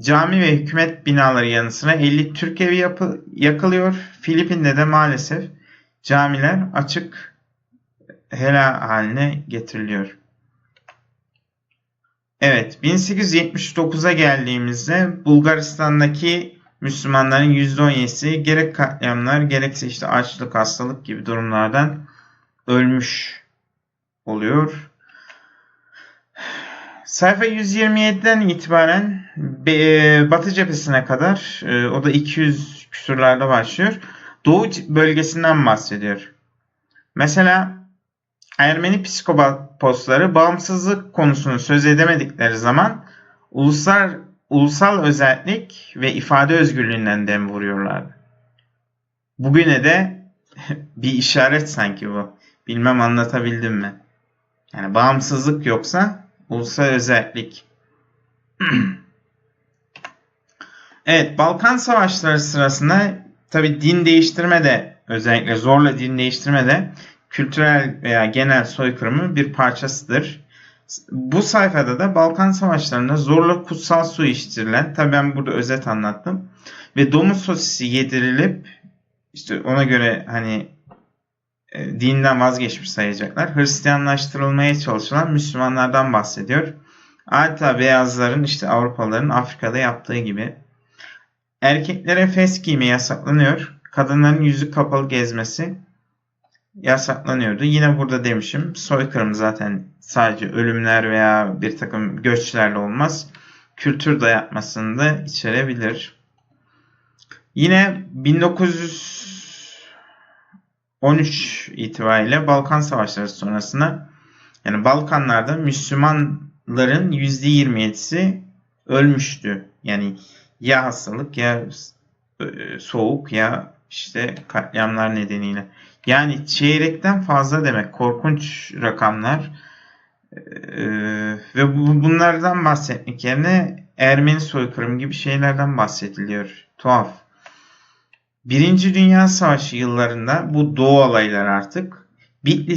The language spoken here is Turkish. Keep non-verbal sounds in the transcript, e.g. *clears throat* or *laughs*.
Cami ve hükümet binaları yanı sıra 50 Türk evi yapı, yakılıyor. Filipin'de de maalesef camiler açık helal haline getiriliyor. Evet, 1879'a geldiğimizde Bulgaristan'daki Müslümanların %17'si gerek katliamlar gerekse işte açlık, hastalık gibi durumlardan ölmüş oluyor. Sayfa 127'den itibaren e, Batı cephesine kadar e, o da 200 küsurlarda başlıyor. Doğu bölgesinden bahsediyor. Mesela Ermeni psikopatları bağımsızlık konusunu söz edemedikleri zaman ulusal ulusal özellik ve ifade özgürlüğünden dem vuruyorlardı. Bugüne de *laughs* bir işaret sanki bu. Bilmem anlatabildim mi? Yani bağımsızlık yoksa ulusal özellik. *clears throat* evet, Balkan Savaşları sırasında tabi din değiştirme de özellikle zorla din değiştirme de kültürel veya genel soykırımın bir parçasıdır. Bu sayfada da Balkan Savaşları'nda zorla kutsal su içtirilen, tabi ben burada özet anlattım, ve domuz sosisi yedirilip işte ona göre hani e, dinden vazgeçmiş sayacaklar. Hristiyanlaştırılmaya çalışılan Müslümanlardan bahsediyor. Adeta beyazların işte Avrupalıların Afrika'da yaptığı gibi. Erkeklere fes giyme yasaklanıyor. Kadınların yüzü kapalı gezmesi yasaklanıyordu. Yine burada demişim soykırım zaten sadece ölümler veya bir takım göçlerle olmaz. Kültür dayatmasını da içerebilir. Yine 1913 itibariyle Balkan Savaşları sonrasında yani Balkanlarda Müslümanların %27'si ölmüştü. Yani ya hastalık ya e, soğuk ya işte katliamlar nedeniyle. Yani çeyrekten fazla demek. Korkunç rakamlar. Ee, ve bu, bunlardan bahsetmek yerine Ermeni soykırım gibi şeylerden bahsediliyor. Tuhaf. Birinci Dünya Savaşı yıllarında bu Doğu olaylar artık Bitlis